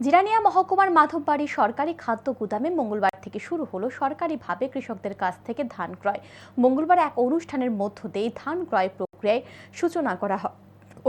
জিরানিয়া মহকুমার মাধববাড়ি সরকারি খাদ্য গুদামে মঙ্গলবার থেকে শুরু হলো সরকারিভাবে কৃষকদের কাছ থেকে ধান ক্রয়। মঙ্গলবার এক অনুষ্ঠানের মধ্য দিয়ে ধান ক্রয় প্রক্রিয়ায় সূচনা করা হয়।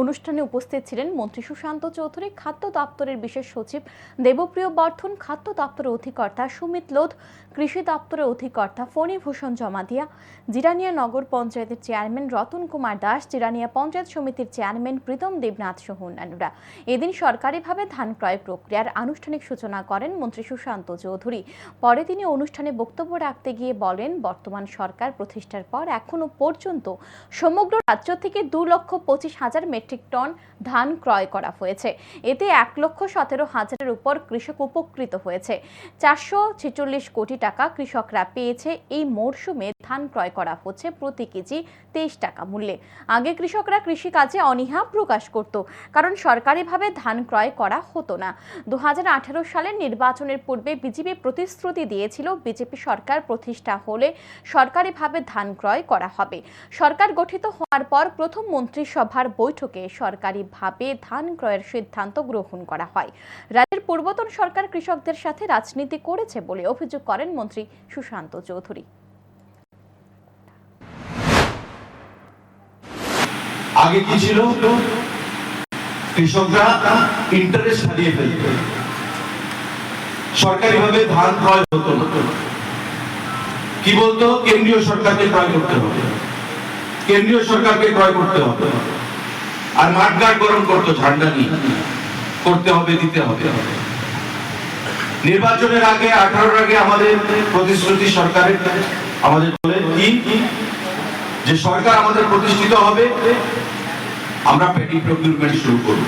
অনুষ্ঠানে উপস্থিত ছিলেন মন্ত্রী সুশান্ত চৌধুরী, খাদ্য দপ্তরের বিশেষ সচিব দেবপ্রিয় বর্ধন, খাদ্য দপ্তরের অধিকর্তা সুমিত লোধ, কৃষি দপ্তরের অধিকর্তা ফণীভূষণ জমাতিয়া জিরানিয়া নগর পঞ্চায়েতের চেয়ারম্যান রতন কুমার দাস, জিরানিয়া পঞ্চায়েত সমিতির চেয়ারম্যান প্রীতম দেবনাথ সহ অন্যান্যরা। এদিন সরকারিভাবে ধান ক্রয় প্রক্রিয়ার আনুষ্ঠানিক সূচনা করেন মন্ত্রী সুশান্ত চৌধুরী। পরে তিনি অনুষ্ঠানে বক্তব্য রাখতে গিয়ে বলেন, বর্তমান সরকার প্রতিষ্ঠার পর এখনও পর্যন্ত সমগ্র রাজ্য থেকে দু লক্ষ পঁচিশ হাজার মেট্রিক টন ধান ক্রয় করা হয়েছে। এতে এক লক্ষ সতেরো হাজারের উপর কৃষক উপকৃত হয়েছে। চারশো ছেচল্লিশ কোটি টাকা কৃষকরা পেয়েছে এই মরশুমে ধান ক্রয় করা হচ্ছে প্রতি কেজি তেইশ টাকা মূল্যে। আগে কৃষকরা কৃষিকাজে অনীহা প্রকাশ করত, কারণ সরকারিভাবে ধান ক্রয় করা হতো না। দু হাজার আঠারো সালের নির্বাচনের পূর্বে বিজেপি প্রতিশ্রুতি দিয়েছিল, বিজেপি সরকার প্রতিষ্ঠা হলে সরকারিভাবে ধান ক্রয় করা হবে। সরকার গঠিত হওয়ার পর প্রথম মন্ত্রিসভার বৈঠকে সরকারিভাবে ধান ক্রয়ের সিদ্ধান্ত গ্রহণ করা হয়। রাজ্যের পূর্বতন সরকার কৃষকদের সাথে রাজনীতি করেছে বলে অভিযোগ করেন মন্ত্রী সুশান্ত চৌধুরী। আগে কি ছিল? কৃষকরা ইন্টারেস্ট হারিয়ে ফেলত। সরকারিভাবে ধান ক্রয় হতো না। কি বলতো? কেন্দ্রীয় সরকারকে ক্রয় করতে হবে। কেন্দ্রীয় সরকারকে ক্রয় করতে হবে। আর মাঠঘাট গরম করতো ঝান্ডা নিয়ে। করতে হবে, দিতে হবে। নির্বাচনের আগে, আঠারোর আগে আমাদের প্রতিশ্রুতি সরকারের, আমাদের বলে কি? যে সরকার আমাদের প্রতিষ্ঠিত হবে, আমরা পেটি প্রকিউরমেন্ট শুরু করব।